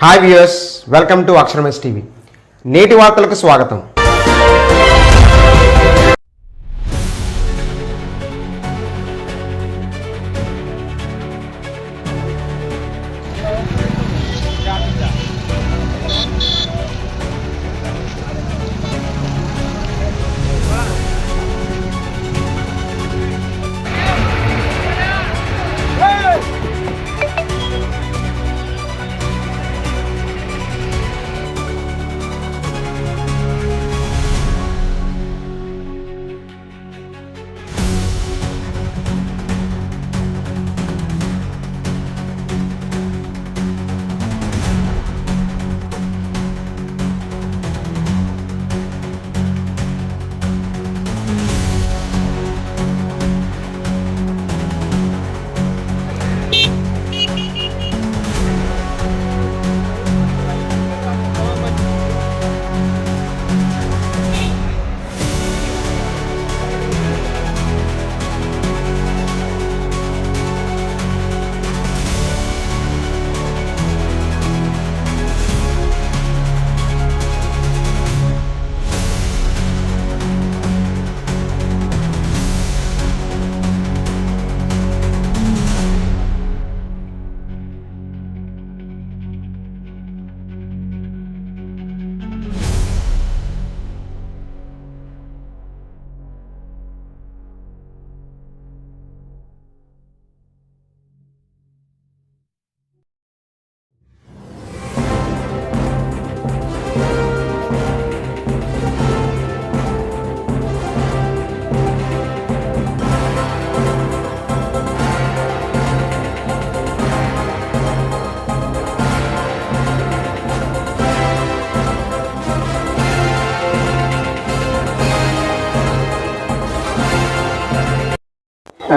Hi viewers welcome to అక్షరమస్ TV నేటి వార్తలకు స్వాగతం.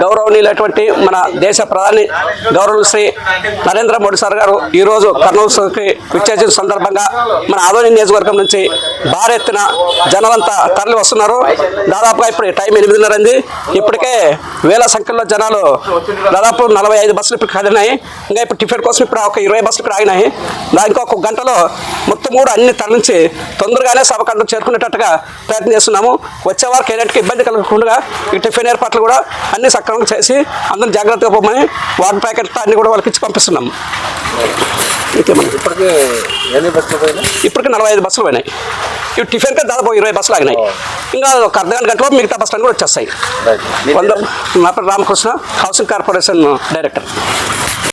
గౌరవనీయులైనటువంటి మన దేశ ప్రధాని గౌరవ శ్రీ నరేంద్ర మోడీ సార్ గారు ఈరోజు కర్నూలుకి విచ్చేసిన సందర్భంగా మన ఆదోని నియోజకవర్గం నుంచి భారీ ఎత్తున తరలి వస్తున్నారు. దాదాపుగా ఇప్పుడు టైం ఎనిమిదిన్నర అంది ఇప్పటికే వేల సంఖ్యలో జనాలు దాదాపు నలభై ఐదు బస్సులు ఇప్పుడు కదిలినాయి. ఇంకా ఇప్పుడు టిఫిన్ కోసం ఇప్పుడు ఒక ఇరవై బస్సులు ఇక్కడ ఆగినాయి. దానికి ఒక గంటలో మొత్తం కూడా అన్ని తరలించి తొందరగానే సభకండం చేరుకునేటట్టుగా ప్రయత్నం చేస్తున్నాము. వారికి కేడెట్కి ఇబ్బంది కలగకుండా ఈ టిఫిన్ ఏర్పాట్లు కూడా అన్ని సక్రమంగా చేసి అందరం జాగ్రత్తగా పోమని వాటర్ ప్యాకెట్ అన్ని కూడా వాళ్ళకి ఇచ్చి పంపిస్తున్నాము ఇంకేమన్నా ఇప్పటికే నలభై ఐదు బస్సులు పోయినాయి. ఇవి టిఫిన్కి దాదాపు ఇరవై బస్సులు ఆగినాయి. ఇంకా ఒక అర్ధ గంట గంటలో మిగతా బస్సులు కూడా వచ్చేస్తాయి. వంద నా పేరు రామకృష్ణ హౌసింగ్ కార్పొరేషన్ డైరెక్టర్.